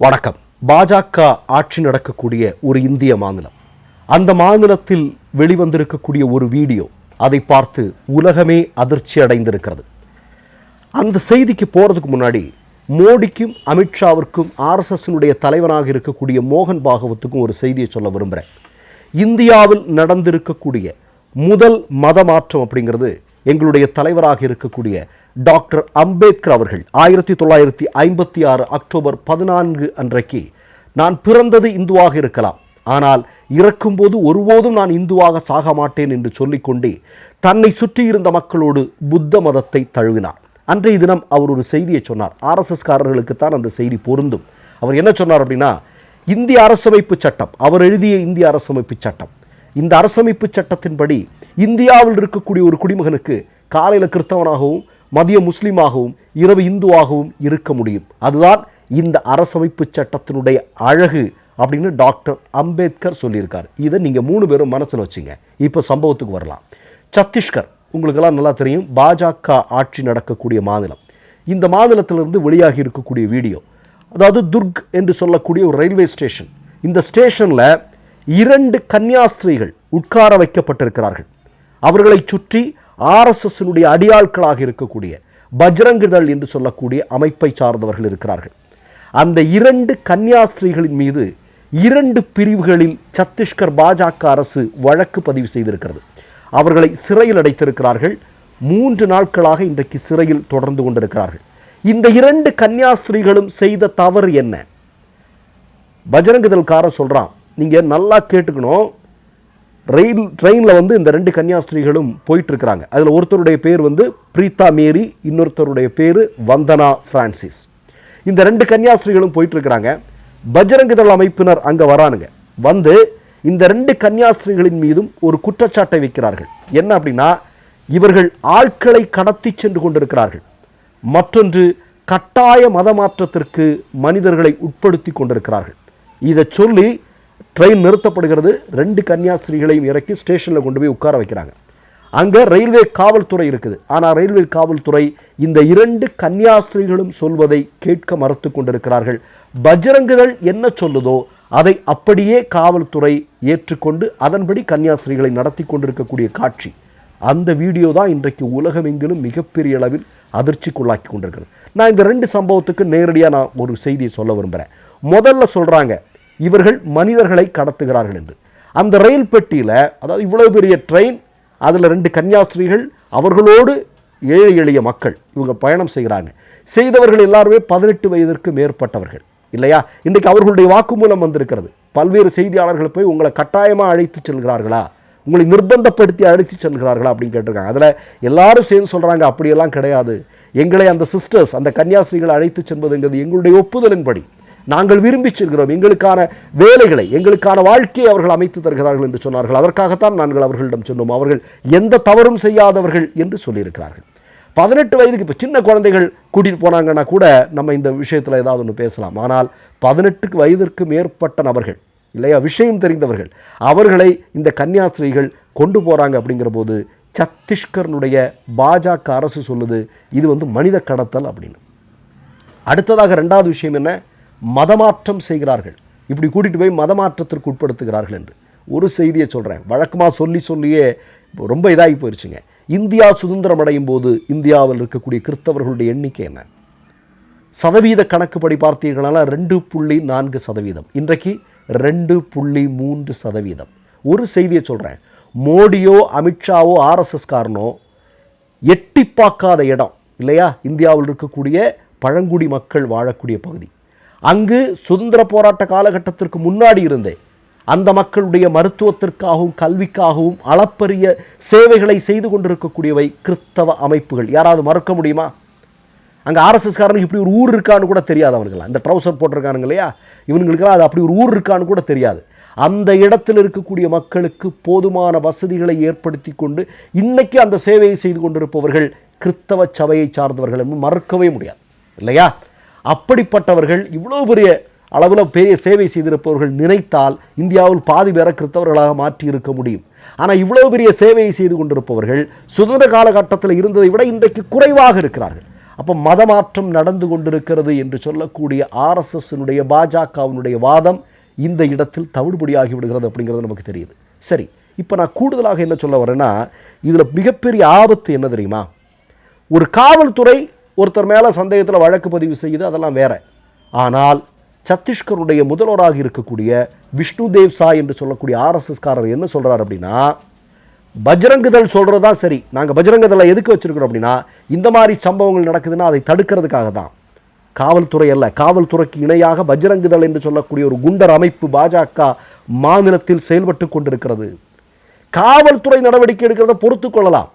வணக்கம். பாஜக ஆட்சி நடக்கக்கூடிய ஒரு இந்திய மாநிலம். அந்த மாநிலத்தில் வெளிவந்திருக்கக்கூடிய ஒரு வீடியோ அதை பார்த்து உலகமே அதிர்ச்சி அடைந்திருக்கிறது. அந்த செய்திக்கு போகிறதுக்கு முன்னாடி மோடிக்கும் அமித்ஷாவிற்கும் ஆர்எஸ்எஸ்னுடைய தலைவனாக இருக்கக்கூடிய மோகன் பாகவத்துக்கும் ஒரு செய்தியை சொல்ல விரும்புகிறேன் இந்தியாவில் நடந்திருக்கக்கூடிய முதல் மத மாற்றம் அப்படிங்கிறது எங்களுடைய தலைவராக இருக்கக்கூடிய டாக்டர் அம்பேத்கர் அவர்கள் ஆயிரத்தி தொள்ளாயிரத்தி ஐம்பத்தி ஆறு அக்டோபர் பதினான்கு அன்றைக்கு நான் பிறந்தது இந்துவாக இருக்கலாம். ஆனால் இறக்கும்போது ஒருபோதும் நான் இந்துவாக சாக மாட்டேன் என்று சொல்லிக்கொண்டே தன்னை சுற்றியிருந்த மக்களோடு புத்த மதத்தை தழுவினார். அன்றைய தினம் அவர் ஒரு செய்தியை சொன்னார். ஆர்எஸ்எஸ்காரர்களுக்குத்தான் அந்த செய்தி பொருந்தும். அவர் என்ன சொன்னார் அப்படின்னா இந்திய அரசமைப்பு சட்டம் அவர் எழுதிய இந்திய அரசமைப்பு சட்டம். இந்த அரசமைப்பு சட்டத்தின்படி இந்தியாவில் இருக்கக்கூடிய ஒரு குடிமகனுக்கு காலையில் கிறிஸ்தவனாகவும் மதிய முஸ்லீமாகவும் இரவு இந்துவாகவும் இருக்க முடியும். அதுதான் இந்த அரசமைப்பு சட்டத்தினுடைய அழகு அப்படின்னு டாக்டர் அம்பேத்கர் சொல்லியிருக்கார். இதை நீங்கள் மூணு பேரும் மனசில் வச்சுங்க. இப்போ சம்பவத்துக்கு வரலாம். சத்தீஸ்கர் உங்களுக்கெல்லாம் நல்லா தெரியும் பாஜக ஆட்சி நடக்கக்கூடிய மாநிலம். இந்த மாநிலத்திலிருந்து வெளியாகி இருக்கக்கூடிய வீடியோ அதாவது துர்க் என்று சொல்லக்கூடிய ஒரு ரயில்வே ஸ்டேஷன். இந்த ஸ்டேஷனில் இரண்டு கன்னியாஸ்திரிகள் உட்கார வைக்கப்பட்டிருக்கிறார்கள். அவர்களை சுற்றி ஆர்எஸ்எஸ்னுடைய அடியாட்களாக இருக்கக்கூடிய பஜ்ரங்குதள் என்று சொல்லக்கூடிய அமைப்பை சார்ந்தவர்கள் இருக்கிறார்கள். அந்த இரண்டு கன்னியாஸ்திரிகளின் மீது இரண்டு பிரிவுகளில் சத்தீஸ்கர் பாஜக அரசு வழக்கு பதிவு செய்திருக்கிறது. அவர்களை சிறையில் அடைத்திருக்கிறார்கள். மூன்று நாட்களாக இன்றைக்கு சிறையில் தொடர்ந்து கொண்டிருக்கிறார்கள். இந்த இரண்டு கன்னியாஸ்திரிகளும் செய்த தவறு என்ன? பஜரங்குதல்காரன் சொல்கிறான் நீங்கள் நல்லா கேட்டுக்கணும். ரயில் ட்ரெயினில் வந்து இந்த ரெண்டு கன்னியாஸ்திரிகளும் போயிட்டுருக்கிறாங்க. அதில் ஒருத்தருடைய பேர் வந்து பிரீதா மேரி இன்னொருத்தருடைய பேர் வந்தனா ஃப்ரான்சிஸ் இந்த ரெண்டு கன்னியாஸ்திரிகளும் போயிட்டுருக்கிறாங்க. இருக்கிறாங்க தள அமைப்பினர் அங்கே வரானுங்க. வந்து இந்த ரெண்டு கன்னியாஸ்திரிகளின் மீதும் ஒரு குற்றச்சாட்டை வைக்கிறார்கள். என்ன அப்படின்னா இவர்கள் ஆட்களை கடத்தி சென்று கொண்டிருக்கிறார்கள். மற்றொன்று கட்டாய மதமாற்றத்திற்கு மனிதர்களை உட்படுத்தி கொண்டிருக்கிறார்கள். இதை சொல்லி ட்ரெயின் நிறுத்தப்படுகிறது. ரெண்டு கன்னியாஸ்திரிகளையும் இறக்கி ஸ்டேஷனில் கொண்டு போய் உட்கார வைக்கிறாங்க. அங்கே ரயில்வே காவல்துறை இருக்குது. ஆனால் ரயில்வே காவல்துறை இந்த இரண்டு கன்னியாஸ்திரிகளும் சொல்வதை கேட்க மறுத்து கொண்டிருக்கிறார்கள். பஜ்ரங்குதள் என்ன சொல்லுதோ அதை அப்படியே காவல்துறை ஏற்றுக்கொண்டு அதன்படி கன்னியாஸ்திரிகளை நடத்தி கொண்டிருக்கக்கூடிய காட்சி. அந்த வீடியோ தான் இன்றைக்கு உலகமெங்கிலும் மிகப்பெரிய அளவில் அதிர்ச்சிக்குள்ளாக்கி கொண்டிருக்கிறது. நான் இந்த ரெண்டு சம்பவத்துக்கு நேரடியாக நான் ஒரு செய்தியை சொல்ல விரும்புகிறேன் முதல்ல சொல்கிறாங்க இவர்கள் மனிதர்களை கடத்துகிறார்கள் என்று. அந்த ரயில் பெட்டியில் அதாவது இவ்வளோ பெரிய ட்ரெயின் அதில் ரெண்டு கன்னியாஸ்திரிகள் அவர்களோடு ஏழை எளிய மக்கள் இவங்க பயணம் செய்கிறாங்க. செய்தவர்கள் எல்லாருமே பதினெட்டு வயதிற்கு மேற்பட்டவர்கள். இல்லையா? இன்றைக்கு அவர்களுடைய வாக்குமூலம் வந்திருக்கிறது. பல்வேறு செய்தியாளர்கள் போய் உங்களை கட்டாயமாக அழைத்து செல்கிறார்களா? உங்களை நிர்பந்தப்படுத்தி அழைத்து செல்கிறார்களா அப்படின்னு கேட்டிருக்காங்க. அதில் எல்லாரும் சேர்ந்து சொல்கிறாங்க அப்படியெல்லாம் கிடையாது. எங்களை அந்த சிஸ்டர்ஸ் அந்த கன்னியாஸ்திரிகளை அழைத்து செல்வதுங்கிறது எங்களுடைய ஒப்புதலின்படி. நாங்கள் விரும்பி செல்கிறோம். எங்களுக்கான வேலைகளை எங்களுக்கான வாழ்க்கையை அவர்கள் அமைத்து தருகிறார்கள் என்று சொன்னார்கள். அதற்காகத்தான் நாங்கள் அவர்களிடம் சொன்னோம். அவர்கள் எந்த தவறும் செய்யாதவர்கள் என்று சொல்லியிருக்கிறார்கள். பதினெட்டு வயதுக்கு இப்போ சின்ன குழந்தைகள் கூட்டிகிட்டு போனாங்கன்னா கூட நம்ம இந்த விஷயத்தில் ஏதாவது ஒன்று பேசலாம். ஆனால் பதினெட்டுக்கு வயதிற்கு மேற்பட்ட நபர்கள் இல்லையா? விஷயம் தெரிந்தவர்கள் அவர்களை இந்த கன்னியாஸ்திரிகள் கொண்டு போகிறாங்க அப்படிங்கிற போது சத்தீஸ்கர்னுடைய பாஜக அரசு சொல்லுது இது வந்து மனித கடத்தல் அப்படின்னு. அடுத்ததாக ரெண்டாவது விஷயம் என்ன? மதமாற்றம் செய்கிறார்கள். இப்படி கூட்டிகிட்டு போய் மதமாற்றத்திற்கு உட்படுத்துகிறார்கள் என்று. ஒரு செய்தியை சொல்கிறேன் வழக்கமாக சொல்லி சொல்லியே ரொம்ப இதாகி போயிடுச்சுங்க இந்தியா சுதந்திரம் அடையும் போது இந்தியாவில் இருக்கக்கூடிய கிறிஸ்தவர்களுடைய எண்ணிக்கை என்ன? சதவீத கணக்குப்படி பார்த்தீர்களால் ரெண்டு புள்ளி நான்கு சதவீதம். இன்றைக்கு ரெண்டு புள்ளி மூன்று சதவீதம். ஒரு செய்தியை சொல்கிறேன் மோடியோ அமித்ஷாவோ ஆர்எஸ்எஸ்காரனோ எட்டி பார்க்காத இடம் இல்லையா? இந்தியாவில் இருக்கக்கூடிய பழங்குடி மக்கள் வாழக்கூடிய பகுதி. அங்கு சுதந்திர போராட்ட காலகட்டத்திற்கு முன்னாடி இருந்தே அந்த மக்களுடைய மருத்துவத்திற்காகவும் கல்விக்காகவும் அளப்பரிய சேவைகளை செய்து கொண்டிருக்கக்கூடியவை கிறிஸ்தவ அமைப்புகள். யாராவது மறக்க முடியுமா? அங்கே ஆர்எஸ்எஸ்காரனுக்கு இப்படி ஒரு ஊர் இருக்கான்னு கூட தெரியாது அவர்கள் இந்த ட்ரௌசர் போட்டிருக்கானுங்க இல்லையா? இவனுங்களுக்கெல்லாம் அது அப்படி ஒரு ஊர் இருக்கான்னு கூட தெரியாது. அந்த இடத்தில் இருக்கக்கூடிய மக்களுக்கு போதுமான வசதிகளை ஏற்படுத்தி கொண்டு இன்னைக்கு அந்த சேவையை செய்து கொண்டிருப்பவர்கள் கிறிஸ்தவ சபையை சார்ந்தவர்கள் என்று மறுக்கவே முடியாது. இல்லையா? அப்படிப்பட்டவர்கள் இவ்வளோ பெரிய அளவில் பெரிய சேவை செய்திருப்பவர்கள் நினைத்தால் இந்தியாவில் பாதி பேர கிறித்தவர்களாக மாற்றி இருக்க முடியும். ஆனால் இவ்வளோ பெரிய சேவையை செய்து கொண்டிருப்பவர்கள் சுதந்திர காலகட்டத்தில் இருந்ததை விட இன்றைக்கு குறைவாக இருக்கிறார்கள். அப்போ மதமாற்றம் நடந்து கொண்டிருக்கிறது என்று சொல்லக்கூடிய ஆர்எஸ்எஸ்னுடைய பாஜகவினுடைய வாதம் இந்த இடத்தில் தவிடுபடியாகி விடுகிறது அப்படிங்கிறது நமக்கு தெரியுது. சரி இப்போ நான் கூடுதலாக என்ன சொல்ல வரேன்னா இதில் மிகப்பெரிய ஆபத்து என்ன தெரியுமா? ஒரு காவல்துறை ஒருத்தர் மேலே சந்தேகத்தில் வழக்கு பதிவு செய்யுது அதெல்லாம் வேற. ஆனால் சத்தீஸ்கருடைய முதல்வராக இருக்கக்கூடிய விஷ்ணு தேவ் சாய் என்று சொல்லக்கூடிய ஆர்எஸ்எஸ்காரர் என்ன சொல்கிறார் அப்படின்னா பஜ்ரங்குதல் சொல்கிறது தான் சரி நாங்கள் பஜ்ரங்கதளை எதுக்கு வச்சிருக்கிறோம் அப்படின்னா இந்த மாதிரி சம்பவங்கள் நடக்குதுன்னா அதை தடுக்கிறதுக்காக தான். காவல்துறை அல்ல காவல்துறைக்கு இணையாக பஜ்ரங்குதல் என்று சொல்லக்கூடிய ஒரு குண்டர் அமைப்பு பாஜக மாநிலத்தில் செயல்பட்டு கொண்டிருக்கிறது. காவல்துறை நடவடிக்கை எடுக்கிறத பொறுத்து கொள்ளலாம்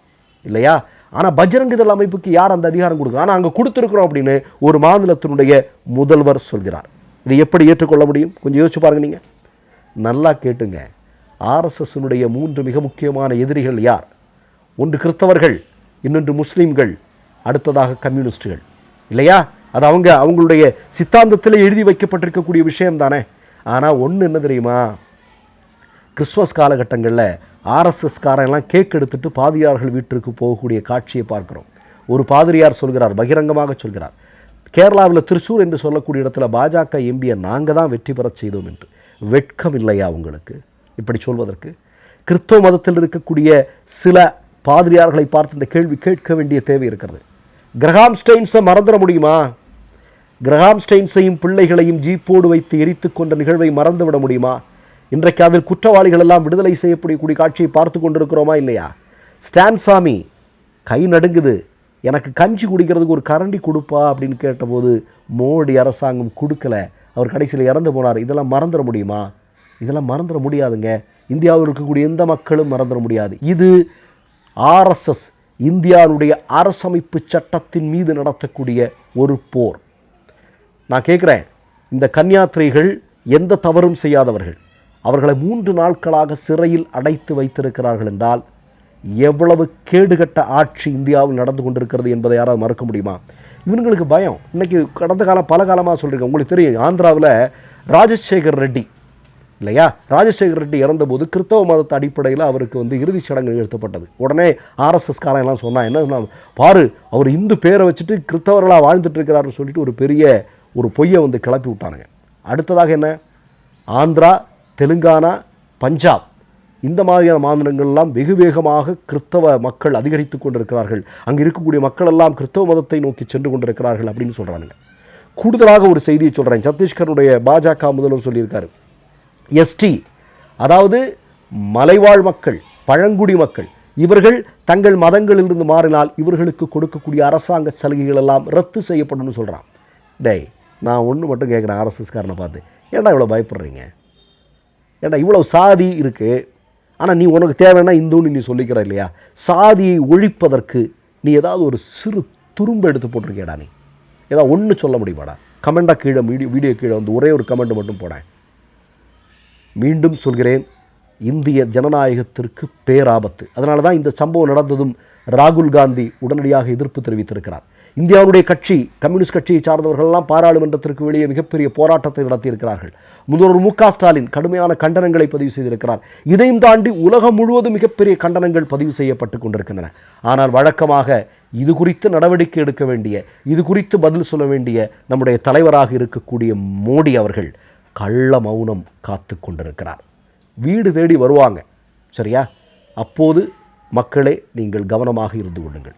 இல்லையா? ஆனால் பஜ்ரங்குதள் அமைப்புக்கு யார் அந்த அதிகாரம் கொடுக்குறா ஆனால் அங்கே கொடுத்துருக்குறோம் அப்படின்னு ஒரு மாநிலத்தினுடைய முதல்வர் சொல்கிறார். இதை எப்படி ஏற்றுக்கொள்ள முடியும்? கொஞ்சம் யோசிச்சு பாருங்க நீங்கள் நல்லா கேட்டுங்க. ஆர்எஸ்எஸ்னுடைய மூன்று மிக முக்கியமான எதிரிகள் யார்? ஒன்று கிறிஸ்தவர்கள் இன்னொன்று முஸ்லீம்கள் அடுத்ததாக கம்யூனிஸ்டுகள். இல்லையா? அது அவங்க அவங்களுடைய சித்தாந்தத்தில் எழுதி வைக்கப்பட்டிருக்கக்கூடிய விஷயம் தானே ஆனால் ஒன்று என்ன தெரியுமா? கிறிஸ்மஸ் காலகட்டங்களில் ஆர்எஸ்எஸ்காரெல்லாம் கேக் எடுத்துட்டு பாதிரியார்கள் வீட்டிற்கு போகக்கூடிய காட்சியை பார்க்கிறோம். ஒரு பாதிரியார் சொல்கிறார் பகிரங்கமாக சொல்கிறார். கேரளாவில் திருச்சூர் என்று சொல்லக்கூடிய இடத்துல பாஜக எம்பியை நாங்கள் தான் வெற்றி பெறச் செய்தோம் என்று. வெட்கம் இல்லையா உங்களுக்கு? இப்படி சொல்வதற்கு. கிறிஸ்தவ மதத்தில் இருக்கக்கூடிய சில பாதிரியார்களை பார்த்து இந்த கேள்வி கேட்க வேண்டிய தேவை இருக்கிறது. கிரகாம் ஸ்டெயின்ஸை மறந்துட முடியுமா? கிரகாம் ஸ்டெயின்ஸையும் பிள்ளைகளையும் ஜீப்போடு வைத்து எரித்து கொண்ட நிகழ்வை மறந்துவிட முடியுமா? இன்றைக்கு அதில் குற்றவாளிகள் எல்லாம் விடுதலை செய்யக்கூடிய காட்சியை பார்த்து கொண்டிருக்கிறோமா இல்லையா? ஸ்டான் சாமி கை நடுங்குது. எனக்கு கஞ்சி குடிக்கிறதுக்கு ஒரு கரண்டி கொடுப்பா அப்படின்னு கேட்டபோது மோடி அரசாங்கம் கொடுக்கல. அவர் கடைசியில் இறந்து போனார். இதெல்லாம் மறந்துட முடியுமா? இதெல்லாம் மறந்துட முடியாதுங்க. இந்தியாவில் இருக்கக்கூடிய எந்த மக்களும் மறந்துட முடியாது. இது ஆர்எஸ்எஸ் இந்தியாவுடைய அரசமைப்பு சட்டத்தின் மீது நடத்தக்கூடிய ஒரு போர். நான் கேட்குறேன் இந்த கன்னியாத்திரைகள் எந்த தவறும் செய்யாதவர்கள். அவர்களை மூன்று நாட்களாக சிறையில் அடைத்து வைத்திருக்கிறார்கள் என்றால் எவ்வளவு கேடுகட்ட ஆட்சி இந்தியாவில் நடந்து கொண்டிருக்கிறது என்பதை யாராவது மறக்க முடியுமா? இவங்களுக்கு பயம். இன்னைக்கு கடந்த காலம் பல காலமாக சொல்கிறேன் உங்களுக்கு தெரியும் ஆந்திராவில் ராஜசேகர் ரெட்டி இல்லையா? ராஜசேகர் ரெட்டி இறந்தபோது கிறிஸ்தவ மதத்தை அடிப்படையில் அவருக்கு வந்து இறுதிச் சடங்கு நிறுத்தப்பட்டது உடனே ஆர்எஸ்எஸ் காரன் எல்லாம் சொன்னால் என்ன சொன்னால் பாரு அவர் இந்து பேரை வச்சுட்டு கிறிஸ்தவர்களாக வாழ்ந்துட்டு இருக்கிறாருன்னு சொல்லிட்டு ஒரு பெரிய ஒரு பொய்யை வந்து கிளப்பி விட்டானுங்க. அடுத்ததாக என்ன? ஆந்திரா தெலுங்கானா பஞ்சாப் இந்த மாதிரியான மாநிலங்கள்லாம் வெகு வேகமாக கிறிஸ்தவ மக்கள் அதிகரித்து கொண்டிருக்கிறார்கள். அங்கே இருக்கக்கூடிய மக்கள் எல்லாம் கிறிஸ்தவ மதத்தை நோக்கி சென்று கொண்டிருக்கிறார்கள் அப்படின்னு சொல்கிறானுங்க கூடுதலாக ஒரு செய்தியை சொல்கிறேன் சத்தீஸ்கருடைய பாஜக முதல்வர் சொல்லியிருக்காரு. எஸ்டி அதாவது மலைவாழ் மக்கள் பழங்குடி மக்கள் இவர்கள் தங்கள் மதங்களிலிருந்து மாறினால் இவர்களுக்கு கொடுக்கக்கூடிய அரசாங்க சலுகைகள் எல்லாம் ரத்து செய்யப்படும்னு சொல்கிறான் டேய் நான் ஒன்று மட்டும் கேட்குறேன் ஆர்எஸ்எஸ்காரனை பார்த்து. ஏன்டா இவ்வளோ பயப்படுறீங்க? ஏன்டா இவ்வளோ சாதி இருக்குது ஆனால் நீ உனக்கு தேவைன்னா இந்துன்னு நீ சொல்லிக்கிற இல்லையா? சாதியை ஒழிப்பதற்கு நீ ஏதாவது ஒரு சிறு துரும்பு எடுத்து போட்டிருக்கியடா நீ? ஏதாவது ஒன்று சொல்ல முடியுமாடா? கமெண்டாக கீழே வீடியோ வீடியோ கீழே வந்து ஒரே ஒரு கமெண்ட் மட்டும் போடேன் மீண்டும் சொல்கிறேன் இந்திய ஜனநாயகத்திற்கு பேராபத்து. அதனால தான் இந்த சம்பவம் நடந்ததும் ராகுல் காந்தி உடனடியாக எதிர்ப்பு தெரிவித்திருக்கிறார். இந்தியாவுடைய கட்சி கம்யூனிஸ்ட் கட்சியை சார்ந்தவர்கள்லாம் பாராளுமன்றத்திற்கு வெளியே மிகப்பெரிய போராட்டத்தை நடத்தியிருக்கிறார்கள். முதல்வர் மு ஸ்டாலின் கடுமையான கண்டனங்களை பதிவு செய்திருக்கிறார். இதையும் தாண்டி உலகம் முழுவதும் மிகப்பெரிய கண்டனங்கள் பதிவு செய்யப்பட்டு கொண்டிருக்கின்றன. ஆனால் வழக்கமாக இது குறித்து நடவடிக்கை எடுக்க வேண்டிய இது குறித்து பதில் சொல்ல வேண்டிய நம்முடைய தலைவராக இருக்கக்கூடிய மோடி அவர்கள் கள்ள மௌனம் காத்து கொண்டிருக்கிறார். வீடு தேடி வருவாங்க. சரியா? அப்போது மக்களே நீங்கள் கவனமாக இருந்து கொள்ளுங்கள்.